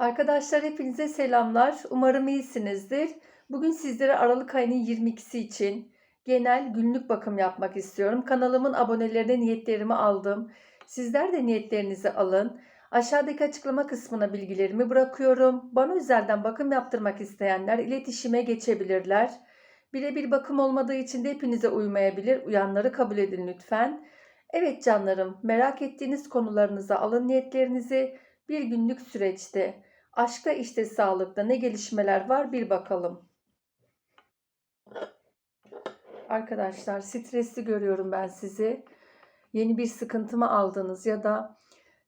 Arkadaşlar hepinize selamlar. Umarım iyisinizdir. Bugün sizlere Aralık ayının 22'si için genel günlük bakım yapmak istiyorum. Kanalımın abonelerine niyetlerimi aldım. Sizler de niyetlerinizi alın. Aşağıdaki açıklama kısmına bilgilerimi bırakıyorum. Bana özelden bakım yaptırmak isteyenler iletişime geçebilirler. Birebir bakım olmadığı için de hepinize uymayabilir. Uyanları kabul edin lütfen. Evet canlarım, merak ettiğiniz konularınıza alın niyetlerinizi. Bir günlük süreçte Aşkta işte sağlıkta ne gelişmeler var bir bakalım. Arkadaşlar stresli görüyorum ben sizi. Yeni bir sıkıntı mı aldınız ya da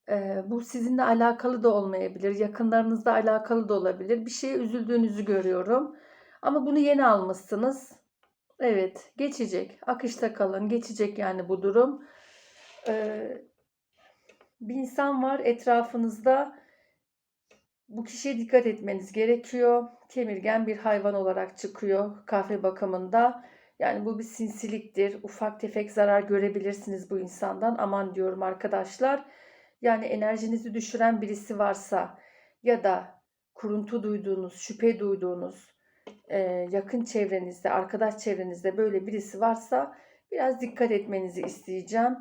e, bu sizinle alakalı da olmayabilir. Yakınlarınızla alakalı da olabilir. Bir şeye üzüldüğünüzü görüyorum. Ama bunu yeni almışsınız. Evet geçecek. Akışta kalın. Geçecek yani bu durum. Ee, bir insan var etrafınızda bu kişiye dikkat etmeniz gerekiyor. Kemirgen bir hayvan olarak çıkıyor kahve bakımında. Yani bu bir sinsiliktir. Ufak tefek zarar görebilirsiniz bu insandan. Aman diyorum arkadaşlar. Yani enerjinizi düşüren birisi varsa ya da kuruntu duyduğunuz, şüphe duyduğunuz, e, yakın çevrenizde, arkadaş çevrenizde böyle birisi varsa biraz dikkat etmenizi isteyeceğim.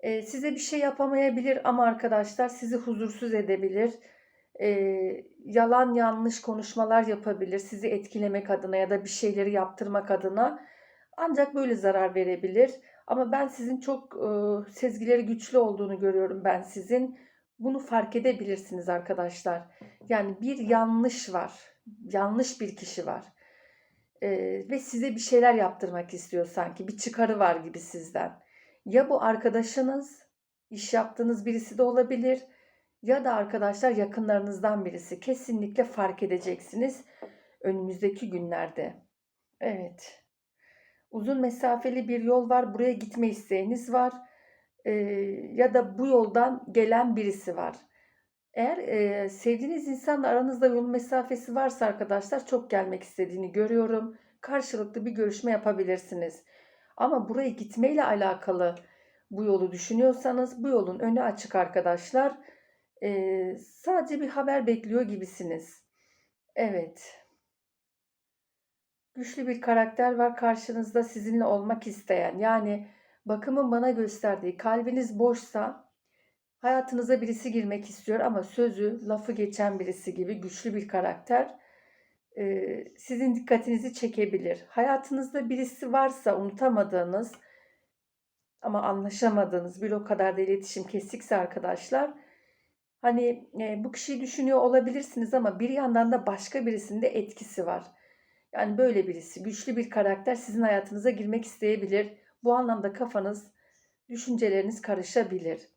E, size bir şey yapamayabilir ama arkadaşlar sizi huzursuz edebilir e, yalan yanlış konuşmalar yapabilir sizi etkilemek adına ya da bir şeyleri yaptırmak adına ancak böyle zarar verebilir. Ama ben sizin çok e, sezgileri güçlü olduğunu görüyorum ben sizin. Bunu fark edebilirsiniz arkadaşlar. Yani bir yanlış var. Yanlış bir kişi var. E, ve size bir şeyler yaptırmak istiyor sanki. Bir çıkarı var gibi sizden. Ya bu arkadaşınız, iş yaptığınız birisi de olabilir ya da arkadaşlar yakınlarınızdan birisi kesinlikle fark edeceksiniz önümüzdeki günlerde. Evet. Uzun mesafeli bir yol var. Buraya gitme isteğiniz var. Ee, ya da bu yoldan gelen birisi var. Eğer e, sevdiğiniz insanla aranızda yol mesafesi varsa arkadaşlar çok gelmek istediğini görüyorum. Karşılıklı bir görüşme yapabilirsiniz. Ama buraya gitmeyle alakalı bu yolu düşünüyorsanız bu yolun önü açık arkadaşlar ee, sadece bir haber bekliyor gibisiniz. Evet. Güçlü bir karakter var karşınızda sizinle olmak isteyen. Yani bakımın bana gösterdiği kalbiniz boşsa hayatınıza birisi girmek istiyor ama sözü, lafı geçen birisi gibi güçlü bir karakter e, sizin dikkatinizi çekebilir. Hayatınızda birisi varsa unutamadığınız ama anlaşamadığınız bir o kadar da iletişim kesikse arkadaşlar Hani e, bu kişiyi düşünüyor olabilirsiniz ama bir yandan da başka birisinde etkisi var. Yani böyle birisi, güçlü bir karakter sizin hayatınıza girmek isteyebilir. Bu anlamda kafanız, düşünceleriniz karışabilir.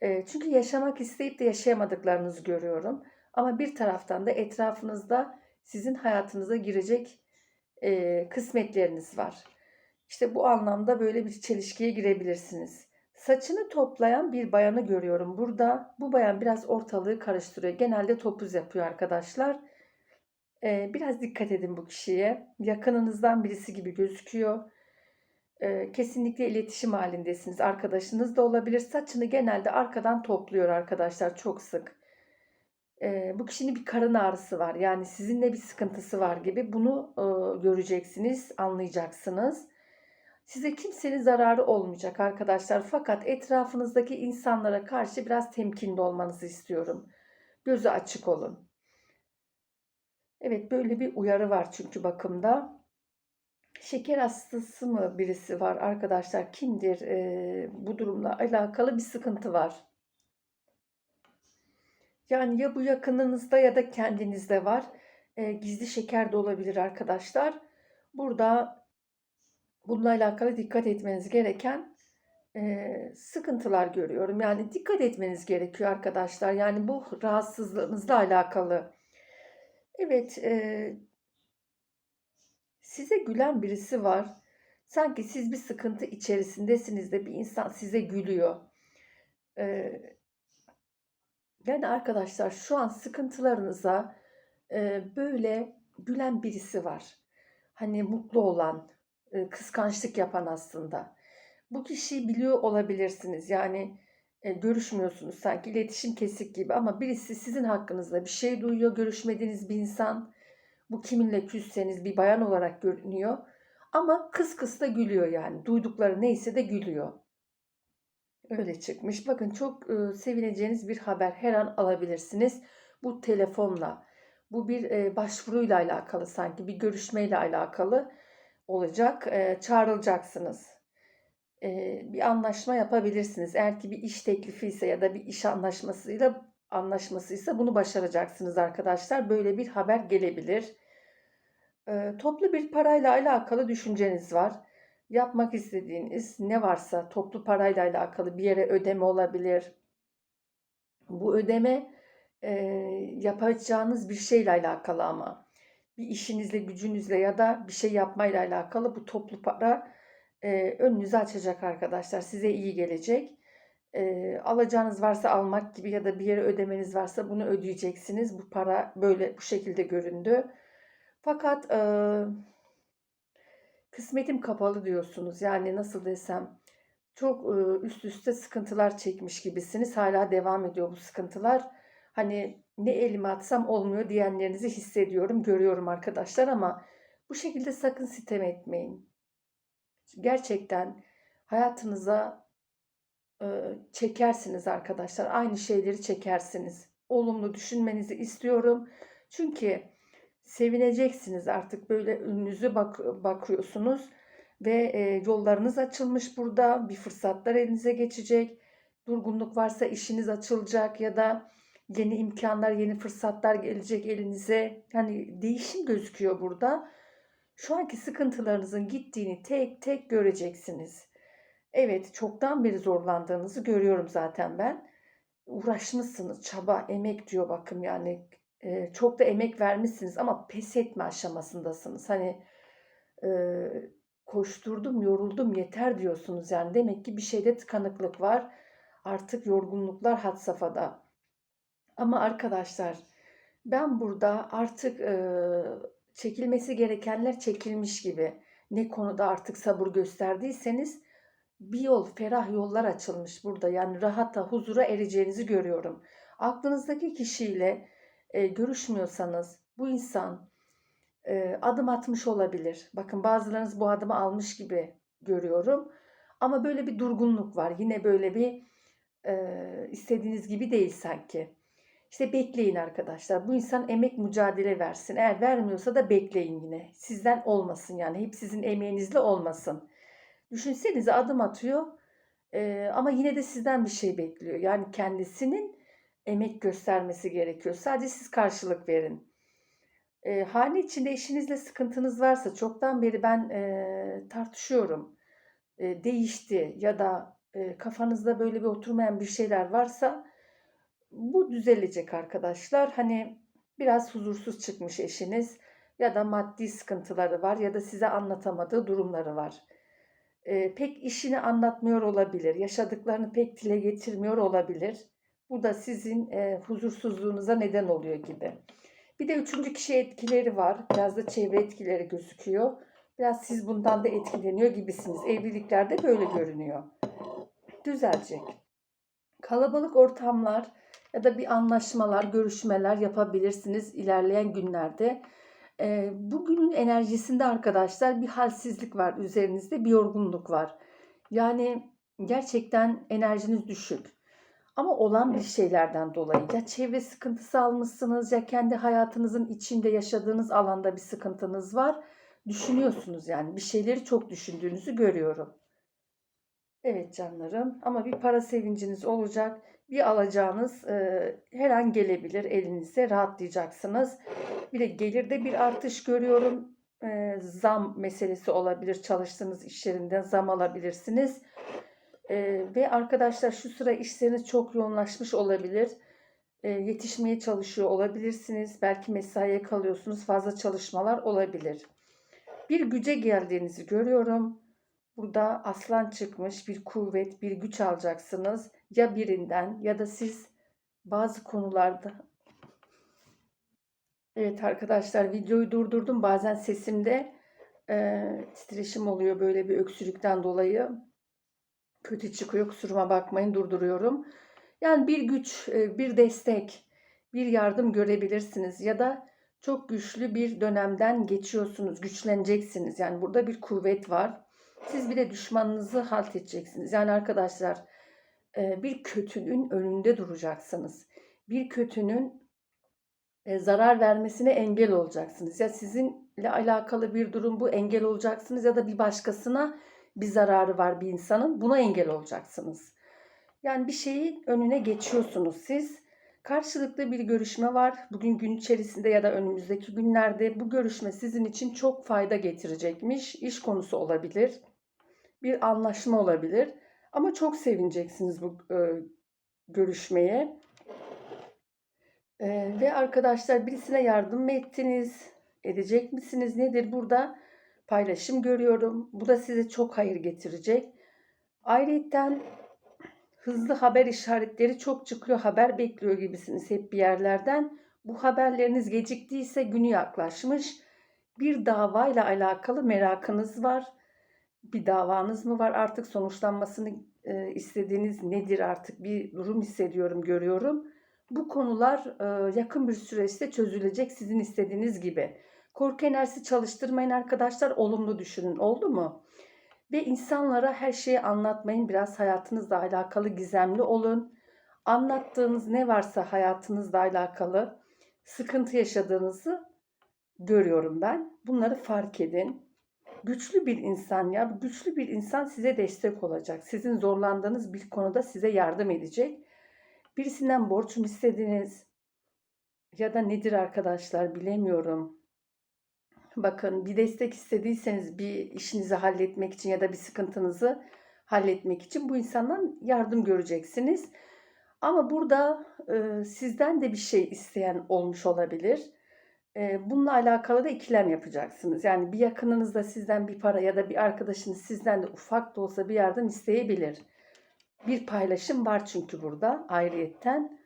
E, çünkü yaşamak isteyip de yaşayamadıklarınızı görüyorum. Ama bir taraftan da etrafınızda sizin hayatınıza girecek e, kısmetleriniz var. İşte bu anlamda böyle bir çelişkiye girebilirsiniz. Saçını toplayan bir bayanı görüyorum burada. Bu bayan biraz ortalığı karıştırıyor. Genelde topuz yapıyor arkadaşlar. Ee, biraz dikkat edin bu kişiye. Yakınınızdan birisi gibi gözüküyor. Ee, kesinlikle iletişim halindesiniz. Arkadaşınız da olabilir. Saçını genelde arkadan topluyor arkadaşlar çok sık. Ee, bu kişinin bir karın ağrısı var. Yani sizinle bir sıkıntısı var gibi. Bunu e, göreceksiniz, anlayacaksınız. Size kimsenin zararı olmayacak arkadaşlar. Fakat etrafınızdaki insanlara karşı biraz temkinli olmanızı istiyorum. Gözü açık olun. Evet böyle bir uyarı var çünkü bakımda. Şeker hastası mı birisi var arkadaşlar? Kimdir? Ee, bu durumla alakalı bir sıkıntı var. Yani ya bu yakınınızda ya da kendinizde var. Ee, gizli şeker de olabilir arkadaşlar. Burada bununla alakalı dikkat etmeniz gereken e, sıkıntılar görüyorum. Yani dikkat etmeniz gerekiyor arkadaşlar. Yani bu rahatsızlığınızla alakalı. Evet, e, size gülen birisi var. Sanki siz bir sıkıntı içerisindesiniz de bir insan size gülüyor. E, yani arkadaşlar şu an sıkıntılarınıza e, böyle gülen birisi var. Hani mutlu olan, kıskançlık yapan aslında. Bu kişiyi biliyor olabilirsiniz. Yani e, görüşmüyorsunuz sanki iletişim kesik gibi ama birisi sizin hakkınızda bir şey duyuyor görüşmediğiniz bir insan bu kiminle küsseniz bir bayan olarak görünüyor ama kıs kıs da gülüyor yani duydukları neyse de gülüyor. Öyle çıkmış. Bakın çok e, sevineceğiniz bir haber her an alabilirsiniz. Bu telefonla, bu bir e, başvuruyla alakalı sanki bir görüşmeyle alakalı olacak. E, çağrılacaksınız. E, bir anlaşma yapabilirsiniz. Eğer ki bir iş teklifi ise ya da bir iş anlaşmasıyla anlaşmasıysa bunu başaracaksınız arkadaşlar. Böyle bir haber gelebilir. E, toplu bir parayla alakalı düşünceniz var yapmak istediğiniz ne varsa toplu parayla alakalı bir yere ödeme olabilir. Bu ödeme e, yapacağınız bir şeyle alakalı ama bir işinizle, gücünüzle ya da bir şey yapmayla alakalı bu toplu para e, önünüzü açacak arkadaşlar. Size iyi gelecek. E, alacağınız varsa almak gibi ya da bir yere ödemeniz varsa bunu ödeyeceksiniz. Bu para böyle bu şekilde göründü. Fakat e, kısmetim kapalı diyorsunuz. Yani nasıl desem çok üst üste sıkıntılar çekmiş gibisiniz. Hala devam ediyor bu sıkıntılar. Hani ne elime atsam olmuyor diyenlerinizi hissediyorum, görüyorum arkadaşlar ama bu şekilde sakın sitem etmeyin. Gerçekten hayatınıza çekersiniz arkadaşlar. Aynı şeyleri çekersiniz. Olumlu düşünmenizi istiyorum. Çünkü sevineceksiniz artık böyle önünüzü bak bakıyorsunuz ve e, yollarınız açılmış burada bir fırsatlar elinize geçecek durgunluk varsa işiniz açılacak ya da yeni imkanlar yeni fırsatlar gelecek elinize yani değişim gözüküyor burada şu anki sıkıntılarınızın gittiğini tek tek göreceksiniz evet çoktan beri zorlandığınızı görüyorum zaten ben uğraşmışsınız çaba emek diyor bakım yani e, çok da emek vermişsiniz ama pes etme aşamasındasınız. Hani e, koşturdum, yoruldum, yeter diyorsunuz. Yani demek ki bir şeyde tıkanıklık var. Artık yorgunluklar had safhada. Ama arkadaşlar ben burada artık e, çekilmesi gerekenler çekilmiş gibi. Ne konuda artık sabır gösterdiyseniz bir yol, ferah yollar açılmış burada. Yani rahata, huzura ereceğinizi görüyorum. Aklınızdaki kişiyle e, görüşmüyorsanız bu insan e, adım atmış olabilir. Bakın bazılarınız bu adımı almış gibi görüyorum. Ama böyle bir durgunluk var. Yine böyle bir e, istediğiniz gibi değil sanki. İşte bekleyin arkadaşlar. Bu insan emek mücadele versin. Eğer vermiyorsa da bekleyin yine. Sizden olmasın yani. Hep sizin emeğinizle olmasın. Düşünsenize adım atıyor. E, ama yine de sizden bir şey bekliyor. Yani kendisinin emek göstermesi gerekiyor. Sadece siz karşılık verin. E, hane içinde eşinizle sıkıntınız varsa çoktan beri ben e, tartışıyorum. E, değişti ya da e, kafanızda böyle bir oturmayan bir şeyler varsa bu düzelecek arkadaşlar. Hani biraz huzursuz çıkmış eşiniz ya da maddi sıkıntıları var ya da size anlatamadığı durumları var. E, pek işini anlatmıyor olabilir, yaşadıklarını pek dile getirmiyor olabilir. Bu da sizin e, huzursuzluğunuza neden oluyor gibi. Bir de üçüncü kişi etkileri var. Biraz da çevre etkileri gözüküyor. Biraz siz bundan da etkileniyor gibisiniz. Evliliklerde böyle görünüyor. Düzelecek. Kalabalık ortamlar ya da bir anlaşmalar, görüşmeler yapabilirsiniz ilerleyen günlerde. E, bugünün enerjisinde arkadaşlar bir halsizlik var üzerinizde, bir yorgunluk var. Yani gerçekten enerjiniz düşük. Ama olan bir şeylerden dolayı ya çevre sıkıntısı almışsınız ya kendi hayatınızın içinde yaşadığınız alanda bir sıkıntınız var. Düşünüyorsunuz yani bir şeyleri çok düşündüğünüzü görüyorum. Evet canlarım ama bir para sevinciniz olacak. Bir alacağınız e, her an gelebilir elinize rahatlayacaksınız. Bir de gelirde bir artış görüyorum. E, zam meselesi olabilir çalıştığınız iş yerinden zam alabilirsiniz. E, ve arkadaşlar şu sıra işleriniz çok yoğunlaşmış olabilir. E, yetişmeye çalışıyor olabilirsiniz. Belki mesaiye kalıyorsunuz. Fazla çalışmalar olabilir. Bir güce geldiğinizi görüyorum. Burada aslan çıkmış bir kuvvet, bir güç alacaksınız. Ya birinden ya da siz bazı konularda Evet arkadaşlar videoyu durdurdum. Bazen sesimde e, titreşim oluyor böyle bir öksürükten dolayı. kötü çıkıyor. Kusuruma bakmayın durduruyorum. Yani bir güç, e, bir destek, bir yardım görebilirsiniz ya da çok güçlü bir dönemden geçiyorsunuz, güçleneceksiniz. Yani burada bir kuvvet var. Siz bir de düşmanınızı halt edeceksiniz. Yani arkadaşlar bir kötünün önünde duracaksınız. Bir kötünün zarar vermesine engel olacaksınız. Ya sizinle alakalı bir durum bu engel olacaksınız ya da bir başkasına bir zararı var bir insanın buna engel olacaksınız. Yani bir şeyin önüne geçiyorsunuz siz. Karşılıklı bir görüşme var. Bugün gün içerisinde ya da önümüzdeki günlerde bu görüşme sizin için çok fayda getirecekmiş. İş konusu olabilir. Bir anlaşma olabilir. Ama çok sevineceksiniz bu e, görüşmeye. E, ve arkadaşlar birisine yardım mı ettiniz? Edecek misiniz? Nedir burada? Paylaşım görüyorum. Bu da size çok hayır getirecek. Ayrıca hızlı haber işaretleri çok çıkıyor. Haber bekliyor gibisiniz hep bir yerlerden. Bu haberleriniz geciktiyse günü yaklaşmış. Bir davayla alakalı merakınız var. Bir davanız mı var? Artık sonuçlanmasını e, istediğiniz nedir artık? Bir durum hissediyorum, görüyorum. Bu konular e, yakın bir süreçte çözülecek sizin istediğiniz gibi. Korku enerjisi çalıştırmayın arkadaşlar, olumlu düşünün. Oldu mu? Ve insanlara her şeyi anlatmayın. Biraz hayatınızla alakalı gizemli olun. Anlattığınız ne varsa hayatınızla alakalı sıkıntı yaşadığınızı görüyorum ben. Bunları fark edin. Güçlü bir insan ya, güçlü bir insan size destek olacak. Sizin zorlandığınız bir konuda size yardım edecek. Birisinden borç mu istediniz? Ya da nedir arkadaşlar bilemiyorum. Bakın bir destek istediyseniz bir işinizi halletmek için ya da bir sıkıntınızı halletmek için bu insandan yardım göreceksiniz. Ama burada e, sizden de bir şey isteyen olmuş olabilir. Bununla alakalı da ikilem yapacaksınız. Yani bir yakınınız da sizden bir para ya da bir arkadaşınız sizden de ufak da olsa bir yardım isteyebilir. Bir paylaşım var çünkü burada ayrıyetten.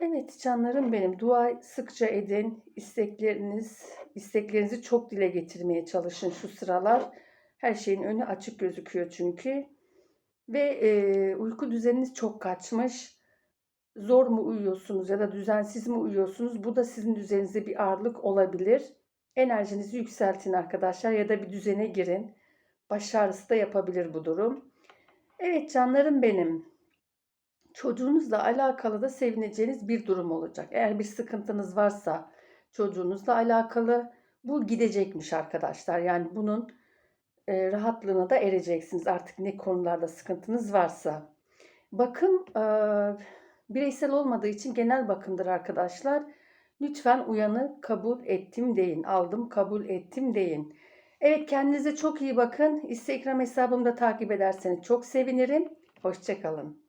Evet canlarım benim dua sıkça edin. İstekleriniz, isteklerinizi çok dile getirmeye çalışın şu sıralar. Her şeyin önü açık gözüküyor çünkü. Ve e, uyku düzeniniz çok kaçmış. Zor mu uyuyorsunuz ya da düzensiz mi uyuyorsunuz? Bu da sizin düzeninize bir ağırlık olabilir. Enerjinizi yükseltin arkadaşlar ya da bir düzene girin. Baş ağrısı da yapabilir bu durum. Evet canlarım benim. Çocuğunuzla alakalı da sevineceğiniz bir durum olacak. Eğer bir sıkıntınız varsa çocuğunuzla alakalı bu gidecekmiş arkadaşlar. Yani bunun e, rahatlığına da ereceksiniz artık ne konularda sıkıntınız varsa. Bakım e, bireysel olmadığı için genel bakımdır arkadaşlar. Lütfen uyanı kabul ettim deyin. Aldım kabul ettim deyin. Evet kendinize çok iyi bakın. Instagram hesabımda takip ederseniz çok sevinirim. Hoşçakalın.